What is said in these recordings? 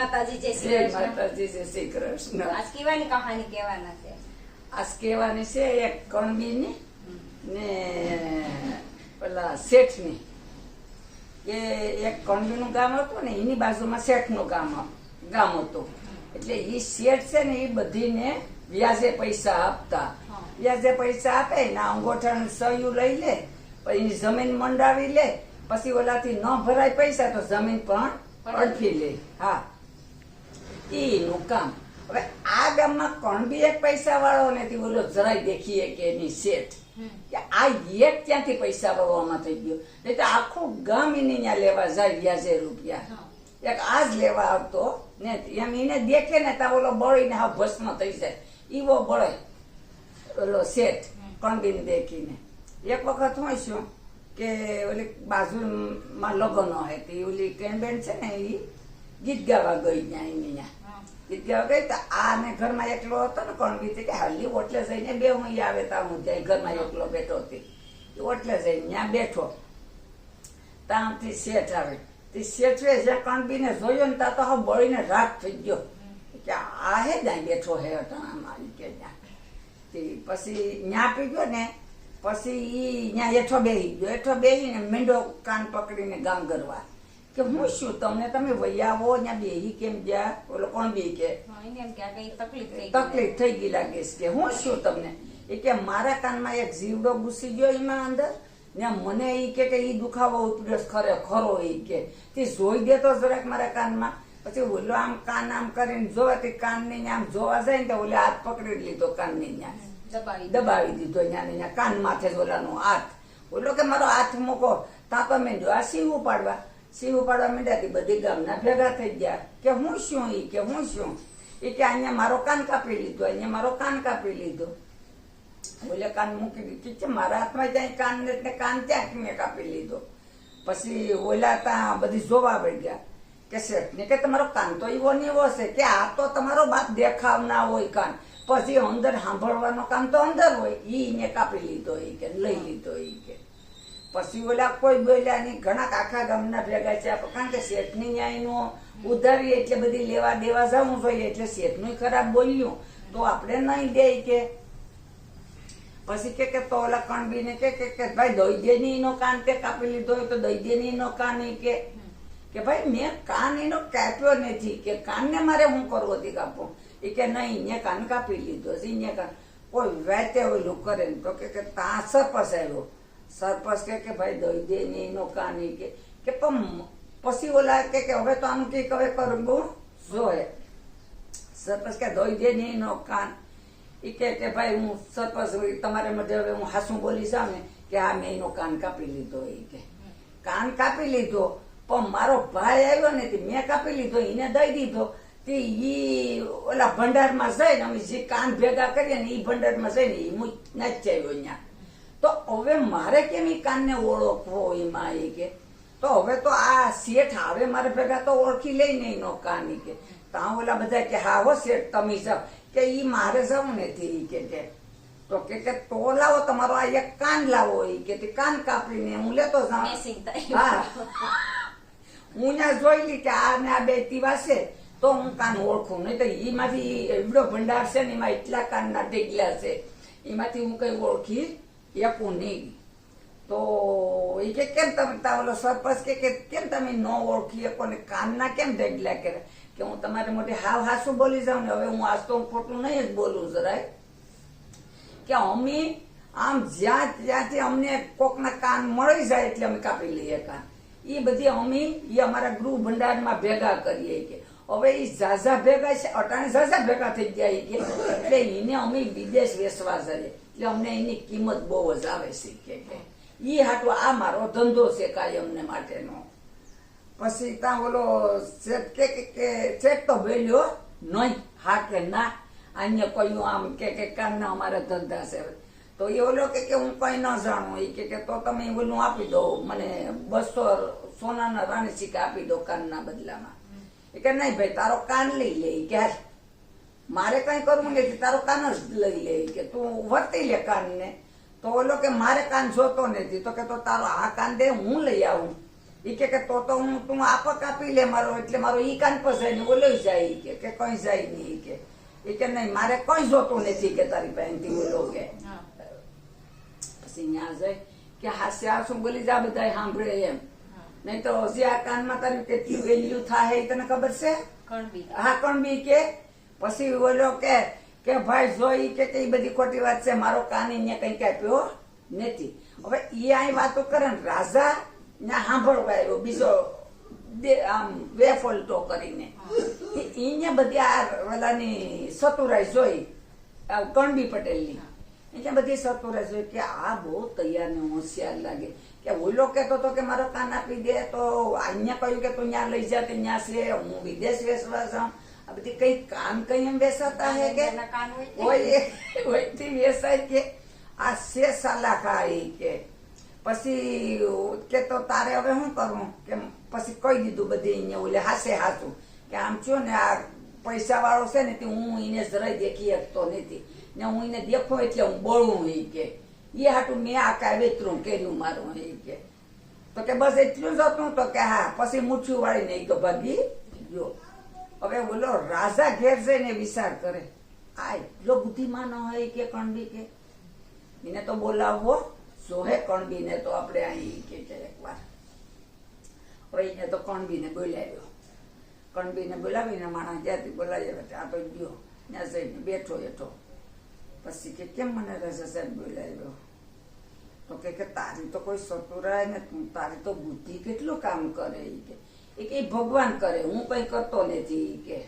માતાજી જય શ્રી જય માતાજી જય શ્રી કૃષ્ણ. આજ કેવાની કહાની કહેવાના છે? આજ કહેવાની છે એક કણબીની ને પેલા શેઠની. એ એક કણબીનું ગામ હતું ને એની બાજુમાં શેઠનું ગામ ગામ હતું. એટલે એ શેઠ છે ને એ બધીને વ્યાજે પૈસા આપતા. વ્યાજે પૈસા આપે ને અંગોઠણ સયું લઈ લે પછી એની જમીન મંડાવી લે પછી ઓલાથી ન ભરાય પૈસા તો જમીન પણ અડફી લે. હા. ઈનું કામ હવે આ ગામમાં કણબી એક પૈસા વાળો નથી બોલો જરાય દેખીએ કે એની શેઠ. કે આ એક ક્યાંથી પૈસા વાળવામાં થઈ ગયો? નહીં તો આખું ગામ એની ત્યાં લેવા જાય વ્યાજે રૂપિયા. એક આ જ લેવા આવતો ને એમ એને દેખે ને ત્યાં ઓલો બળીને હા ભસ્મ થઈ જાય. ઈવો બળે. ઓલો શેઠ કણબીને દેખીને. એક વખત હું શું કે ઓલી બાજુમાં લગ્ન હતી ઓલી કેનબેન છે ને એ ગીત ગાવા ગઈ ત્યાં એની ત્યાં હા. એકલો હતો ને કણબી તે કે હાલી બે હું હું ત્યાં ઘરમાં એકલો બેઠો હતી એ ઓટલે ત્યાં શેઠ આવે. તે જ્યાં ને ત્યાં તો હવે બળીને રાગ થઈ ગયો. કે આ હે ત્યાં બેઠો હે અટાણામાં કે ત્યાં. પછી ન્યા પી ગયો ને, પછી ઈ ન્યા હેઠો બેહી ગયો. હેઠો બેસીને મીંડો કાન પકડીને ગામ કરવા કે હું શું તમને તમે વૈયાવો ત્યાં બેહી કેમ ગયા? ઓલો કોણ બે કે? તકલીફ થઈ ગઈ. તકલીફ થઈ ગઈ લાગે છે કે હું શું તમને? એ કે મારા કાનમાં એક જીવડો ઘૂસી ગયો એમાં અંદર. ને મને એ કે કે એ દુખાવો ઉતર્યો ખરે ખરો એ કે. તે જોઈ દે તો જરાક મારા કાનમાં. પછી ઓલો આમ કાન આમ કરીને જોવા તે કાન ને આમ જોવા જાય ને તો ઓલે હાથ પકડી લીધો કાન ને ત્યાં દબાવી દબાવી દીધો ત્યાં ને ત્યાં કાન માથે જ ઓલાનો હાથ. ઓલો કે મારો હાથ મૂકો તા તો જો આ સીવું ઉપાડવા? સીવ ઉપાડવા માંડ્યા તી બધી ગામના ભેગા થઈ ગયા કે હું શું ઈ, કે હું શું? એ કે અહીંયા મારો કાન કાપી લીધો, અહીંયા મારો કાન કાપી લીધો. ઓલે કાન મૂકી દીધું છે, મારા હાથમાં ત્યાં કાન ને કાન ત્યાં મેં કાપી લીધો. પછી ઓલા ત્યાં બધી જોવા આવી ગયા કે શેઠ ને કે તમારો કાન તો એવો ને એવો છે કે આ તો તમારો બાપ દેખાવ ના હોય કાન. પછી અંદર સાંભળવાનો કામ તો અંદર હોય. એને કાપી લીધો એ કે લઈ લીધો એ કે. પછી ઓલા કોઈ બોલ્યા નહીં ઘણા આખા ગામના ભેગા છે કારણ કે શેઠની ન્યાયનો ઉધારી એટલે બધી લેવા દેવા જવું જોઈએ એટલે શેઠનું ખરાબ બોલ્યું. તો આપણે નહીં દે કે. પછી કે કે તો ઓલા કણબીને કે કે કે ભાઈ દઈ એનો કાન તે કાપી લીધો હોય તો દઈ નો કાન ઈ કે. કે ભાઈ મેં કાન એનો કાપ્યો નથી કે કાનને મારે હું કરવું હતી કાપો? એ કે નહીં ને કાન કાપી લીધો છે ને કાન કોઈ વેતે ઓલું કરે તો કે કે તા આવ્યો કે કે ભાઈ દઈ દે ને એનો કાન કે કે પણ પછી ઓલા કે કે હવે તો આમ કે હવે કરું, બહુ જોયે સરપંચ કે દઈ દે ને એનો કાન. એ કે કે ભાઈ હું સરપંચ તમારે મધ્ય હવે હું હાસું બોલી સામે કે આ મેં એનો કાન કાપી લીધો એ કે. કાન કાપી લીધો, પણ મારો ભાઈ આવ્યો ને તે મેં કાપી લીધો, એને દઈ દીધો. તે ઈ ઓલા ભંડારમાં જઈને અમે જે કાન ભેગા કરીએ ને એ ભંડારમાં જઈને એ હું નાચ્યા આવ્યો અહીંયા. તો હવે મારે કેમ એ કાનને ઓળખવો એમાં એ કે? તો હવે તો આ શેઠ આવે મારે ભેગા તો ઓળખી લઈને એનો કાન ઈ કે. ત્યાં ઓલા બધા કે હા હો શેઠ તમે જાઓ. કે એ મારે જવું નથી કે કે. તો કે કે તો લાવો તમારો આ એક કાન લાવો એ કે કાન કાપીને હું લેતો જાઉં. હા. હું ત્યાં જોઈ લી કે આ ને આ બે તીવા છે તો હું કાન ઓળખું. નહીં તો એમાંથી એવડો ભંડાર છે ને એમાં એટલા કાનના ઢેગલા છે. એમાંથી હું કઈ ઓળખી શકું નહીં તો એ કે કેમ તમે ઓલો સરપંચ કે કેમ તમે ન ઓળખી શકો ને કાનના કેમ ઢેગલા કરે કે હું તમારી મોટી હાવ હાસું બોલી જાઉં ને હવે હું આજ તો ખોટું નહીં જ બોલું જરાય કે અમે આમ જ્યાં જ્યાંથી અમને કોકના કાન મળી જાય એટલે અમે કાપી લઈએ કાન એ બધી અમે એ અમારા ગૃહ ભંડારમાં ભેગા કરીએ કે હવે એ ઝાઝા ભેગા છે અટાણે ઝાઝા ભેગા થઈ ગયા કે એટલે એને અમે વિદેશ વેચવા જઈએ એટલે અમને એની કિંમત બહુ જ આવે છે કે. ઈ હાટો આ મારો ધંધો છે કાયમને માટેનો. પછી ત્યાં ઓલો શેઠ કે કે શેઠ તો બોલ્યો નહીં, હા કે ના. અન્ય કહ્યું આમ કે કે કાનના અમારા ધંધા છે. તો એ ઓલો કે કે હું કઈ ન જાણું એ કે તો તમે ઓલું આપી દો, મને બસો સોનાના રાણી સિક્કા આપી દો કાનના બદલામાં. એ કે, નહીં ભાઈ, તારો કાન લઈ લે. કે, હાલ. મારે કઈ કરવું નથી તારો કાન જ લઈ લે કે તું વર્તી લે કાનને. તો ઓલો કે મારે કાન જોતો નથી તો કે તો તારો આ કાન દે હું લઈ આવું. ઈ કે તો તો હું તું આપક આપી લે મારો એટલે મારો ઈ કાન પસાય ને ઓલો જાય કે કે કઈ જાય નહીં કે. એ કે નહીં મારે કઈ જોતું નથી કે તારી પાસેથી ઓલો કે. પછી ન્યા જાય કે હાસ્ય શું બોલી જા બધા સાંભળે એમ. નહીં તો હજી આ કાનમાં તારી કેટલી વેલ્યુ થાય એ તને ખબર છે? કણબી. હા કોણ બી કે પછી ઓલો કે કે ભાઈ જોઈ કે કઈ બધી ખોટી વાત છે, મારો કાન એને કઈ આપ્યો નથી. હવે એ અહીં વાતો કરે ને રાજા ને સાંભળવા આવ્યો, બીજો આમ વેફોલટો કરીને. એને બધી આ ઓલાની સતુરાઈ જોઈ કણબી પટેલની. એને બધી સતુરાઈ જોઈ કે આ બહુ તૈયાર ને હોશિયાર લાગે. કે ઓલો કહેતો તો કે મારો કાન આપી દે, તો અહીંયા કહ્યું કે તું ત્યાં લઈ જા ત્યાં છે, હું વિદેશ વેસવા જાઉં. આ બધી કઈ કાન કઈ એમ બેસાતા હે કે? હોય હોયથી વેચાય કે. આ છે સલાહકારી કે. પછી કે તો તારે હવે શું કરવું કે પછી કહી દીધું બધી અહીંયા ઓલે હાસે હાસું? કે આમ છો ને આ પૈસા વાળો છે ને તે હું એને જરાય દેખી શકતો નથી. ને હું એને દેખો એટલે હું બળું એ કે. એ હાટું મેં આ કાંઈ વેતરું કર્યું મારું એ કે. તો કે બસ એટલું જ હતું તો કે હા પછી મૂઠ્યું વાળીને એ તો ભાગી ગયો. હવે બોલો રાજા ઘેર જઈને વિચાર કરે. આ એટલો બુદ્ધિમાન હોય કે કણબી કે? એને તો બોલાવવો સોહે કણબીને તો આપણે અહીં કે છે એકવાર. હવે એને તો કણબીને બોલાવ્યો. કણબીને બોલાવીને માણસ જ્યાંથી બોલાવ્યો એટલે આ તો ગયો. ત્યાં જઈને બેઠો એઠો. પછી કે કેમ મને રાજા સાહેબ બોલાવ્યો? તો કે તારી તો કોઈ સતુરાય ને તારી તો બુદ્ધિ કેટલું કામ કરે એ કે? એ કે ભગવાન કરે, હું કઈ કરતો નથી કે.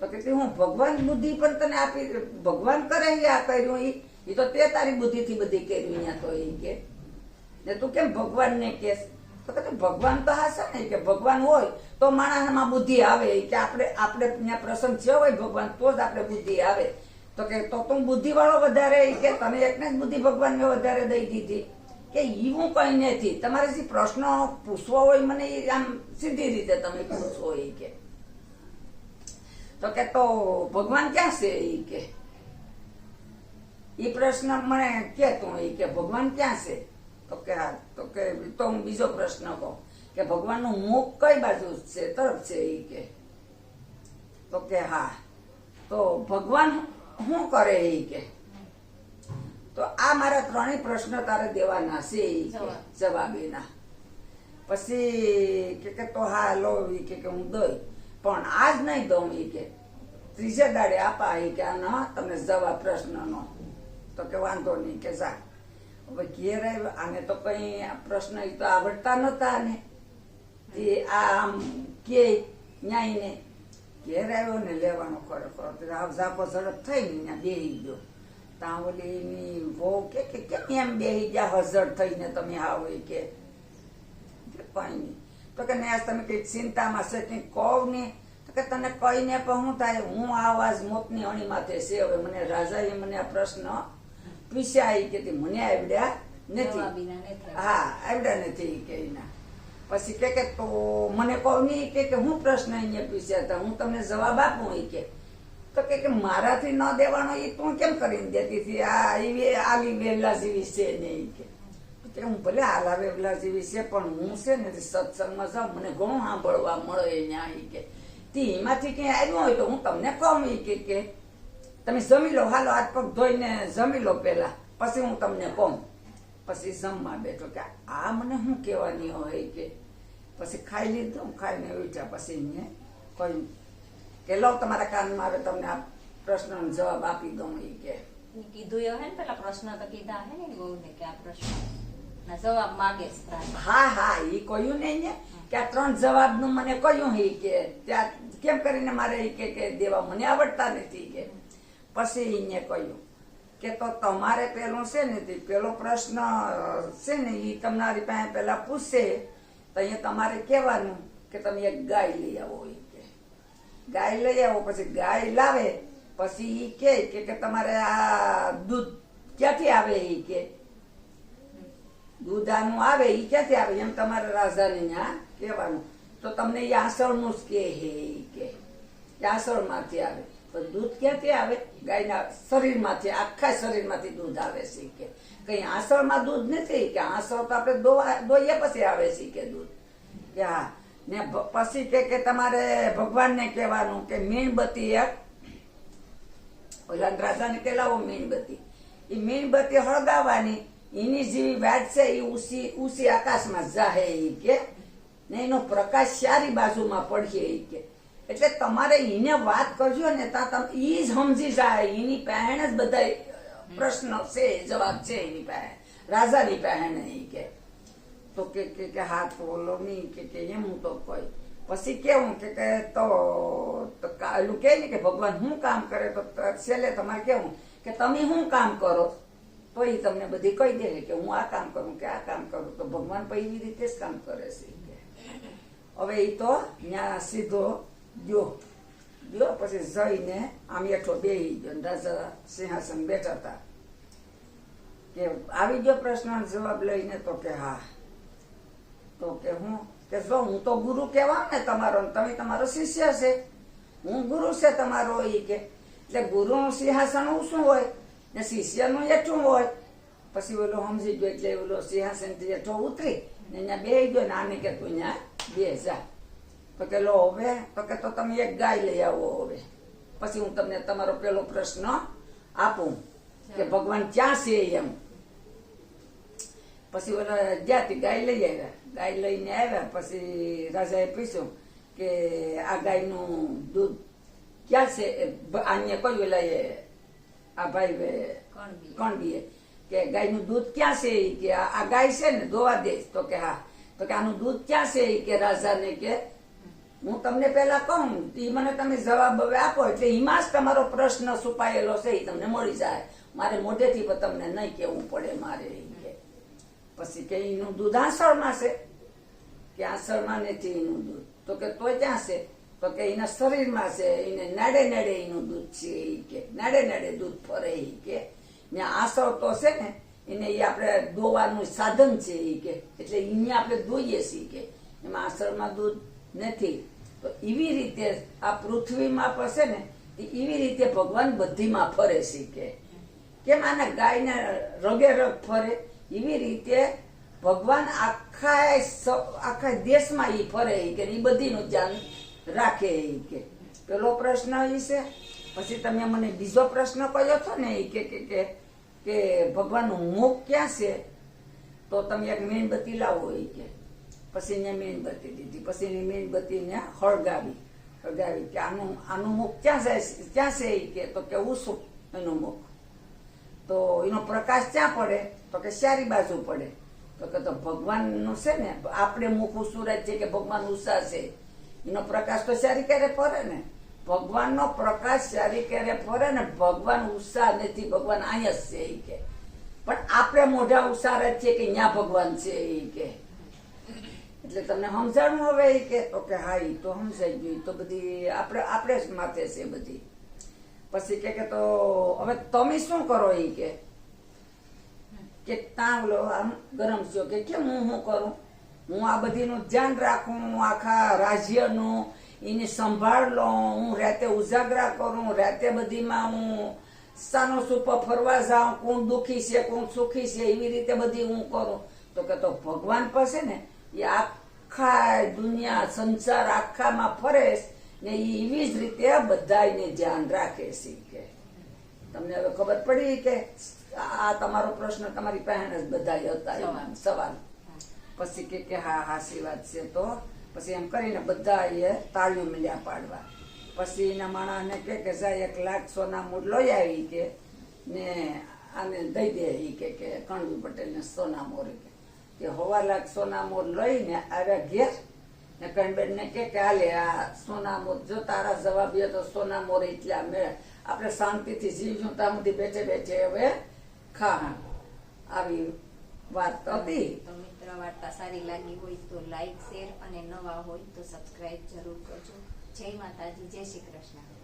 તો કે હું ભગવાન બુદ્ધિ પણ તને આપી, ભગવાન કરે આ કર્યું એ એ તો તે તારી બુદ્ધિથી બધી કર્યું અહીંયા તો એ કે. ને તું કેમ ભગવાન ને કેસ? તો કે ભગવાન તો હશે ને કે ભગવાન હોય, તો માણસમાં બુદ્ધિ આવે કે આપણે આપણે ત્યાં પ્રસંગ થયો હોય ભગવાન, તો જ આપણે બુદ્ધિ આવે. તો કે, તો તું બુદ્ધિ વાળો વધારે કે, તમે એકને જ બુદ્ધિ ભગવાનને વધારે દઈ દીધી. કે ઈ હું કઈ નથી. તમારે જે પ્રશ્નો પૂછવા હોય મને આમ સીધી રીતે તમે પૂછો એ કે. તો કે તો ભગવાન ક્યાં છે એ કે? એ પ્રશ્ન મને કે તું એ કે, ભગવાન ક્યાં છે? તો કે તો કે તો હું બીજો પ્રશ્ન કહું, કે ભગવાનનું મુખ કઈ બાજુ છે, તરફ છે એ કે? તો કે, હા. તો ભગવાન શું કરે એ કે? તો આ મારા ત્રણેય પ્રશ્ન તારે દેવાના છે જવાબ. એના પછી કે કે તો હા લો કે કે હું દઈ. પણ આજ નહીં દઉં એ કે. ત્રીજે દાડે આપા એ કે આનો તમને જવાબ પ્રશ્નનો. તો કે વાંધો નહીં કે જા. હવે ઘેર આવ્યો આને તો કઈ આ પ્રશ્ન એ તો આવડતા નતા ને તે આ આમ કે ન્યાયને. ઘેર આવ્યો ને લેવાનો ખરેખર. ખરો આવ ઝાપો ઝડપ થઈ ને ત્યાં બેહી ગયો. ઓલી વહુ કે કે કેમ એમ બેહી ગયા હઝર થઈને તમે આવો કે. પાણી તો કે ને તમે કઈ ચિંતામાં છે કંઈક કહો ને? તો કે તને કહીને પણ હું થાય? હું આ વાજ મોતની અણી માથે છે. હવે મને રાજાએ મને આ પ્રશ્ન પૂછ્યા કે મને આવડ્યા નથી. હા આવડ્યા નથી કે એના. પછી કે તો મને કહો નહીં કે કે હું પ્રશ્ન અહીંયા પૂછ્યા હતા. હું તમને જવાબ આપું ઈ કે. તો કે મારાથી ન દેવાનો એ તું કેમ કરીને દેતી હતી? આ એવી આવી વેલા જેવી છે નહીં કે. હું ભલે આલા વેલા જેવી છે પણ હું છે ને સત્સંગમાં જાઉં, મને ઘણું સાંભળવા મળે ત્યાં એ કે. તી એમાંથી ક્યાંય આવ્યું હોય તો હું તમને કહું એ કે કે, તમે જમી લો, હાલો હાથ પગ ધોઈને જમી લો પહેલા. પછી હું તમને કહું. પછી જમવા બેઠો કે આ મને શું કહેવાની હોય કે. પછી ખાઈ લીધું, ખાઈને ઉઠ્યા. પછી એને કહ્યું કે લો તમારા કાનમાં આવે તમને આ પ્રશ્નનો જવાબ આપી દઉં એ કે. કીધું એ હે ને પેલા પ્રશ્ન તો કીધા હે ને કે આ પ્રશ્ન. ના જવાબ માગે હા હા એ કહ્યું ને એને કે આ ત્રણ જવાબનું મને કહ્યું હે કે. ત્યાં કેમ કરીને મારે એ કે કે દેવા મને આવડતા નથી કે. પછી એને કહ્યું કે તો તમારે પેલું છે ને તે પેલો પ્રશ્ન છે ને એ તમારી પાસે પેલા પૂછશે તો અહીંયા તમારે કહેવાનું કે તમે એક ગાય લઈ આવો કે ગાય લઈ આવો, પછી ગાય લાવે, પછી ઈ કે કે તમારે આ દૂધ ક્યાંથી આવે ઈ કે? દૂધાનું આવે, ઈ ક્યાંથી આવે? એમ તમારે રાજાને ત્યાં કહેવાનું. તો તમને એ આસળનું જ કે હે કે. એ આસળમાંથી આવે. તો દૂધ ક્યાંથી આવે? ગાયના શરીરમાંથી, આખા શરીરમાંથી દૂધ આવે છે કે. કઈ આસળમાં દૂધ નથી કે આસળ તો આપણે દોઈએ પછી આવે છે કે દૂધ. કે હા ને પછી કે કે તમારે ભગવાનને કહેવાનું કે મીણબત્તી એક. ઓલા રાજાને કેલાવો મીણબત્તી. એ મીણબત્તી હળગાવવાની, એની જેવી વાત છે એ ઉસી ઉસી આકાશમાં જાહે એ કે, ને એનો પ્રકાશ સારી બાજુમાં પડશે એ કે. એટલે તમારે એને વાત કરજો ને તા તમે ઈ જ સમજી જાય. એની પહેણ જ બધા પ્રશ્ન છે, જવાબ છે એની પહેણ. રાજાની પહેણ એ કે. તો કે કે કે તો ઓલો નહીં કે કે એમ હું તો કોઈ. પછી કેવું કે કે તો એલું કે ને કે ભગવાન શું કામ કરે તો છેલ્લે તમારે કેવું કે તમે શું કામ કરો? તો એ તમને બધી કહી દે કે હું આ કામ કરું કે આ કામ કરું. તો ભગવાન પણ એવી રીતે જ કામ કરે છે. હવે એ તો ત્યાં સીધો ગયો. ગયો પછી જઈને આમ એઠો બે ગયો રાજા સિંહાસન બેઠા હતા. કે આવી ગયો પ્રશ્ન જવાબ લઈને તો કે હા તો કે હું કે જો હું તો ગુરુ કહેવામ ને તમારો ને તમે તમારો શિષ્ય છે. હું ગુરુ છે તમારો એ કે. એટલે ગુરુનું સિંહાસન શું હોય? ને શિષ્યનું એઠું હોય. પછી ઓલો સમજી ગયો એટલે ઓલો સિંહાસનથી એઠો ઉતરી ને અહીંયા બે ગયો ને આને કે તું અહીંયા બે જા. તો કે લો હવે તો કે તો તમે એક ગાય લઈ આવો હવે. પછી હું તમને તમારો પેલો પ્રશ્ન આપું કે ભગવાન ક્યાં છે એમ? પછી ઓલા જ્યાંથી ગાય લઈ આવ્યા ગાય લઈને આવ્યા પછી રાજાએ પૂછ્યું કે આ ગાયનું દૂધ ક્યાં છે? આને કોઈ ઓલા એ આ ભાઈ કોણ બી કણબીએ કે ગાયનું દૂધ ક્યાં છે? કે આ ગાય છે ને દોવા દે તો કે હા. તો કે આનું દૂધ ક્યાં છે? કે રાજાને કે હું તમને પહેલા કહું એ મને તમે જવાબ હવે આપો એટલે એમાં જ તમારો પ્રશ્ન છુપાયેલો છે એ તમને મળી જાય. મારે મોઢેથી પણ તમને નહીં કેવું પડે મારે પછી કે એનું દૂધ આસળમાં છે? કે આસળમાં નથી એનું દૂધ? તો કે તો ક્યાં છે. તો કે એના શરીરમાં છે, એને નાડે નાડે એનું દૂધ છે એ કે. નાડે નાડે દૂધ ફરે એ કે. ને આસળ તો છે ને, એને એ આપણે દોવાનું સાધન છે એ કે. એટલે એને આપણે દોઈએ છીએ કે. એમાં આસળમાં દૂધ નથી. તો એવી રીતે આ પૃથ્વીમાં છે ને એવી રીતે ભગવાન બધીમાં ફરે કે. કેમ આના ગાયને રગે રગ ફરે? એવી રીતે ભગવાન આખા આખા દેશમાં એ ફરે કે એ બધીનું ધ્યાન રાખે એ કે. પેલો પ્રશ્ન એ છે, પછી તમે મને બીજો પ્રશ્ન કહ્યો છો ને એ કે કે કે ભગવાનનું મુખ ક્યાં છે? તો તમે એક મીણબત્તી લાવો એ કે. પછી એને મીણબત્તી દીધી, પછી એની મીણબત્તીને હળગાવી. હળગાવી કે આનું આનું મુખ ક્યાં છે? ક્યાં છે એ કે? તો કે ઉસુક એનું મુખ. તો એનો પ્રકાશ ક્યાં પડે? તો કે સારી બાજુ પડે. તો કે તો ભગવાનનું છે ને, આપણે મુખ સુરત છે કે ભગવાન ઉષા છે, એનો પ્રકાશ તો સારી ક્યારે ફરે ને? ભગવાનનો પ્રકાશ સારી ક્યારે ફરે ને? ભગવાન ઉષા નથી, ભગવાન અહીંયા છે એ કે. પણ આપણે મોઢા ઉષારે છે કે અહીંયા ભગવાન છે એ કે. એટલે તમને સમજાણું હવે એ કે? તો કે હા એ તો સમજાઈ ગયું. તો બધી આપણે આપણે જ માથે છે બધી. પછી કે કે તો હવે તમે શું કરો એ કે? કે લો આમ ગરમ થયો કે કેમ હું શું કરું? હું આ બધીનું ધ્યાન રાખું, હું આખા રાજ્યનું એની સંભાળ લઉં, હું રાતે ઉજાગરા કરું, રાતે બધીમાં હું સાનો સુપર ફરવા જાઉં, કોણ દુખી છે, કોણ સુખી છે, એવી રીતે બધી હું કરું. તો કે તો ભગવાન પાસે ને, એ આખા દુનિયા, સંસાર આખામાં ફરે છે. ને એવી જ રીતે બધાયને ધ્યાન રાખે છે તમને હવે ખબર પડી કે આ તમારો પ્રશ્ન તમારી પાસે જ બધા હતા સવાલ. પછી કે કે હા હાસી વાત છે તો. પછી એમ કરીને બધા એ તાળીઓ મળ્યા પાડવા. પછી એના માણસને કે કે જાય એક લાખ સોના મૂળ લઈ આવી કે ને આને દઈ દે એ કે કે, કણવી પટેલને સોના મોર કે. હવા લાખ સોના મોર લઈને આવ્યા ઘેર ને કણબેન ને કે કાલે આ સોનામો જો તારા જવાબ તો સોના મોર એટલા આપણે શાંતિથી જીવશું ત્યાં સુધી બેઠે બેઠે હવે ખા આવી વાત હતી. તો મિત્ર, વાર્તા સારી લાગી હોય તો લાઈક, શેર અને નવા હોય તો સબસ્ક્રાઇબ જરૂર કરજો. જય માતાજી, જય શ્રી કૃષ્ણ.